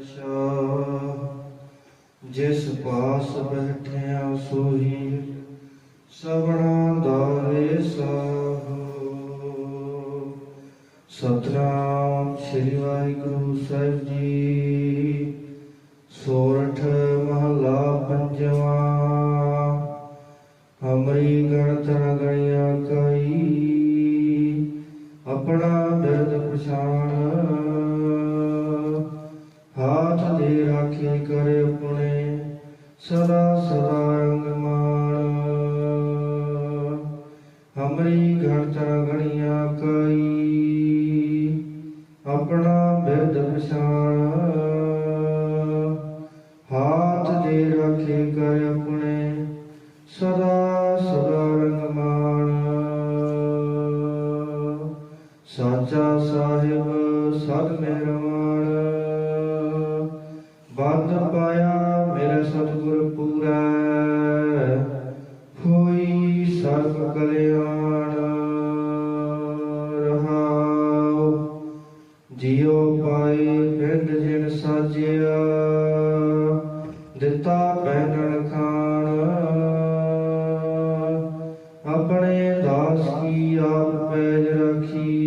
ਸ਼ਾਹ ਜਿਸ ਪਾਸ ਬੈਠਿਆ ਸੋਈ ਸਭਨਾ ਦਾ ਵੇਸਾਹੋ ਸਤਨਾਮ ਸ੍ਰੀ ਵਾਹਿਗੁਰੂ ਸਾਹਿਬ ਜੀ, ਸੋਰਠ ਮਹਲਾ ਪੰਜਵਾ ਹਮਰੀ ਗਣਤ ਨ ਗਣਿਆ ਕਈ, ਆਪਣਾ ਬਿਰਦ ਪਛਾਣ ਰਾਖੀ ਕਰੇ ਆਪਣੇ, ਸਦਾ ਸਦਾ ਰੰਗ ਮਾਣ ਹਮਰੀ ਗਣਤ ਨ ਗਣਿਆ ਕਈ, ਆਪਣਾ ਬਿਰਦ ਪਛਾਣ ਹਾਥ ਦੇ ਰਾਖੀ ਕਰ ਆਪਣੇ, ਸਦਾ ਸਦਾ ਰੰਗ ਮਾਣ ਸਾਚਾ ਸਾਹਿਬ, ਸਦ ਮਿਹਰਵਾਨ ਪੂਰਾ ਹੋਈ ਸਰਬ ਕਲਿਆਣ ਰਹਾਉ। ਜਿਉ ਪਾਏ ਪਿੰਡ ਜਿਨ ਸਾਜਿਆ, ਦਿੱਤਾ ਪਹਿਨਣ ਖਾਣ। ਆਪਣੇ ਦਾਸ ਕੀ ਆਪ ਪੈਜ ਰਖੀ।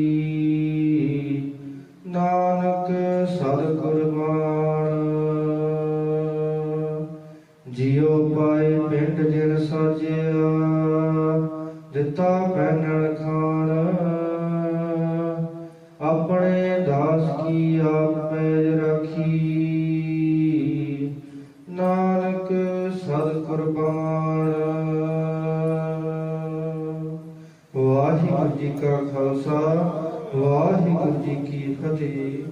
ਨਾਨਕ ਸਦ ਕੁਰਬਾਨ ਜਿਉ ਪਾਏ ਪਿੰਡ ਜਿਨ ਸਾਜਿਆ, ਦਿੱਤਾ ਪਹਿਨਣ ਖਾਣ। ਆਪਣੇ ਦਾਸ ਕੀ ਆਪ ਰਖੀ। ਨਾਨਕ ਸਦ ਕੁਰਬਾਨ। ਵਾਹਿਗੁਰੂ ਜੀ ਕਾ ਖਾਲਸਾ, ਵਾਹਿਗੁਰੂ ਜੀ ਕੀ ਫਤਿਹ।